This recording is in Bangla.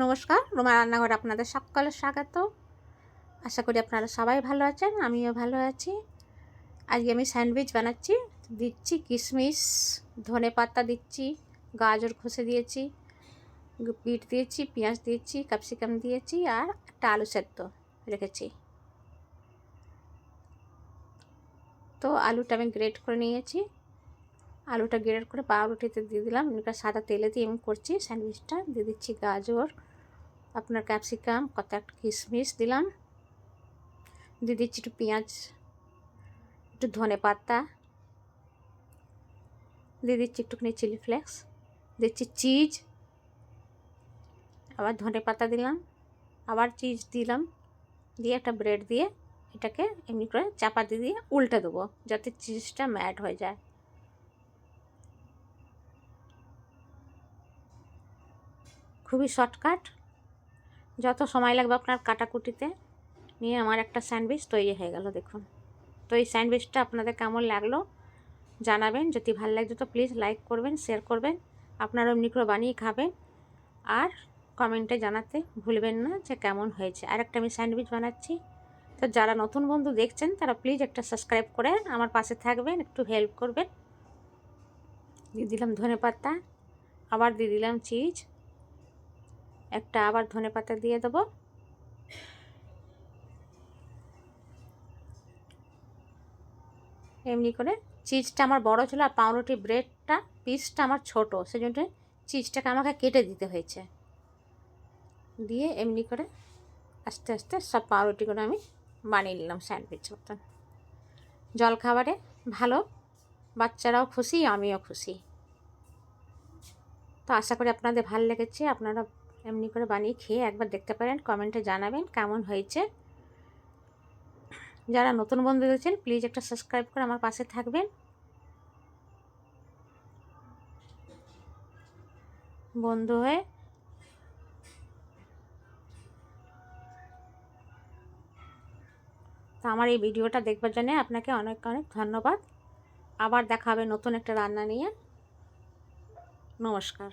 নমস্কার, রোমা রান্নাঘরে আপনাদের সকলের স্বাগত। আশা করি আপনারা সবাই ভালো আছেন, আমিও ভালো আছি। আজকে আমি স্যান্ডউইচ বানাচ্ছি, দিচ্ছি কিশমিশ, ধনে পাতা দিচ্ছি, গাজর খসে দিয়েছি, বিট দিয়েছি, পেঁয়াজ দিয়েছি, ক্যাপসিকাম দিয়েছি আর একটা আলু সেদ্ধ রেখেছি। তো আলুটা আমি গ্রেট করে নিয়েছি। আলুটা গ্রেট করে পাউরুটিতে দিয়ে দিলাম। এটা সাদা তেলে দিয়ে আমি করছি স্যান্ডউইচটা। দিয়ে দিচ্ছি গাজর, আপনার ক্যাপসিকাম, কত একটা কিশমিশ দিলাম। দিয়ে দিচ্ছি একটু পেঁয়াজ, একটু ধনে পাতা। দিয়ে দিচ্ছি একটুখানি চিলি ফ্লেক্স। দিচ্ছি চিজ। আবার ধনে পাতা দিলাম। আবার চিজ দিলাম। দিয়ে একটা ব্রেড দিয়ে এটাকে এমনি করে চাপাতি দিয়ে উল্টে দেবো যাতে চিজটা ম্যাট হয়ে যায়। খুবই শর্টকাট। যত সময় লাগবে আপনার কাটাকুটিতে, নিয়ে আমার একটা স্যান্ডউইচ তৈরি হয়ে গেল, দেখুন। তো এই স্যান্ডউইচটা আপনাদের কেমন লাগল জানাবেন। যদি ভালো লাগতো তো প্লিজ লাইক করবেন, শেয়ার করবেন, আপনারা এমনি করে বানিয়ে খাবেন। আর কমেন্টে জানাতে ভুলবেন না যে কেমন হয়েছে। আর একটা আমি স্যান্ডউইচ বানাচ্ছি। তো যারা নতুন বন্ধু দেখছেন, তারা প্লিজ একটা সাবস্ক্রাইব করে আমার পাশে থাকবেন, একটু হেল্প করবেন। দিয়ে দিলাম ধনে পাতা আবার দিয়ে দিলাম চিজ। একটা আবার ধনে পাতা দিয়ে দেবো। এমনি করে চিজটা আমার বড় ছিল আর পাউরুটি ব্রেডটা, পিসটা আমার ছোটো, সেজন্য চিজটাকে আমাকে কেটে দিতে হয়েছে। দিয়ে এমনি করে আস্তে আস্তে সব পাউরুটিগুলো আমি বানিয়ে নিলাম স্যান্ডউইচ মতন। জলখাবারে ভালো, বাচ্চারাও খুশি, আমিও খুশি। তো আশা করি আপনাদের ভালো লেগেছে, আপনারা এমনি করে বানিয়ে খেয়ে একবার দেখতে পারেন কমেন্টে জানাবেন কেমন হয়েছে। যারা নতুন বন্ধু দেখছেন প্লিজ একটা সাবস্ক্রাইব করে আমার পাশে থাকবেন। বন্ধু হয়ে তো আমার এই ভিডিওটা দেখবার জন্য আপনাকে অনেক অনেক ধন্যবাদ। আবার দেখা হবে নতুন একটা রান্না নিয়ে। নমস্কার।